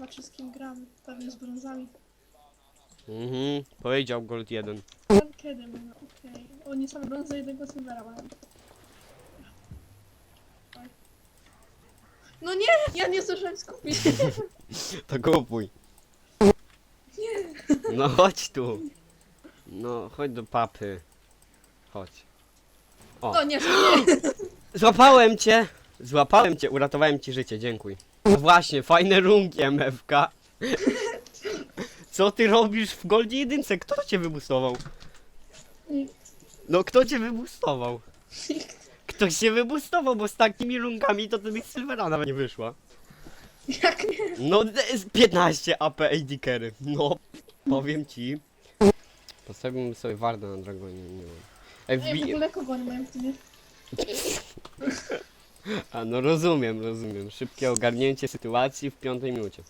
patrzy z kim gramy. Pewnie z brązami. Mhm, powiedział Gold 1. Ten kiedy mówię, okej. Oni same brązy jednego silvera mają. Oj. No nie! Ja nie zdążyłem skupić. To kupuj. No chodź tu. No, chodź do papy. Chodź. No nie, nie. Złapałem cię! Złapałem cię, uratowałem ci życie, dziękuj. No właśnie, fajne runki MFK. Co ty robisz w Goldzie jedynce? Kto cię wybustował? No kto cię wybustował? Ktoś się wybustował, bo z takimi runkami to mi Silvera nawet nie wyszła. Jak nie? No d- z 15 AP AD carry. No, powiem ci. Postawiłbym sobie Warda na Dragonie, nie wiem. Ej, w ogóle kogo nie mają w teamie? A no rozumiem, rozumiem. Szybkie ogarnięcie sytuacji w piątej minucie.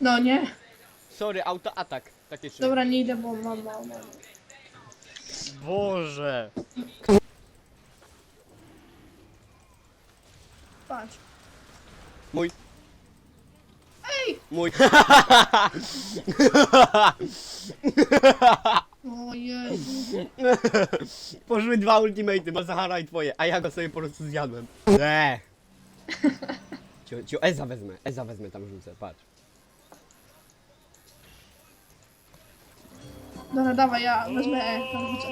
No nie. Sorry, autoatak. Takie trzy. Dobra, nie idę, bo mam mało. mało. Boże. Patrz. Mój. Mój. O Jezu. Poszły dwa ultimaty, Mazahara i twoje, a ja go sobie po prostu zjadłem. Nie. Cio, cio, Eza wezmę, Eza wezmę tam rzucę, patrz. Dobra, dawaj, ja wezmę E, tam rzucę.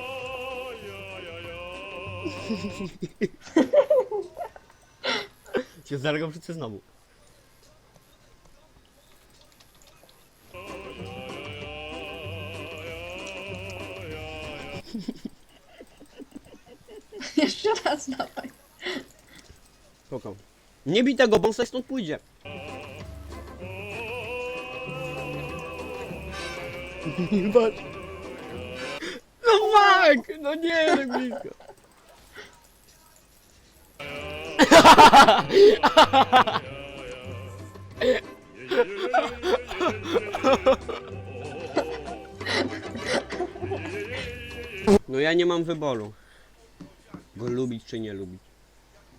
Cio, zaraz go wrzucę znowu. Jeszcze raz dawaj. Spoko. Nie bij tego, bo on sobie stąd pójdzie. Patrz. No fuck! No nie, tak blisko. No ja nie mam wyboru. Go lubić czy nie lubić.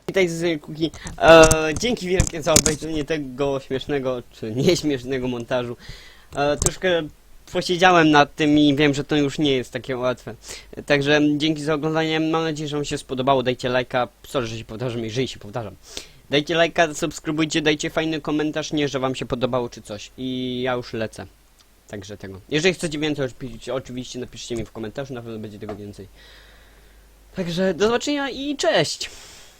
Witaj z Kuki. E, dzięki wielkie za obejrzenie tego śmiesznego czy nieśmiesznego montażu. E, troszkę posiedziałem nad tym i wiem, że to już nie jest takie łatwe. Także dzięki za oglądanie. Mam nadzieję, że Wam się spodobało. Dajcie lajka. Sorry, że się powtarzam, jeżeli się powtarzam. Dajcie lajka, subskrybujcie, dajcie fajny komentarz, nie, że Wam się podobało czy coś. I ja już lecę. Także tego. Jeżeli chcecie więcej, oczywiście- napiszcie mi w komentarzu, na pewno będzie tego więcej. Także do zobaczenia i cześć!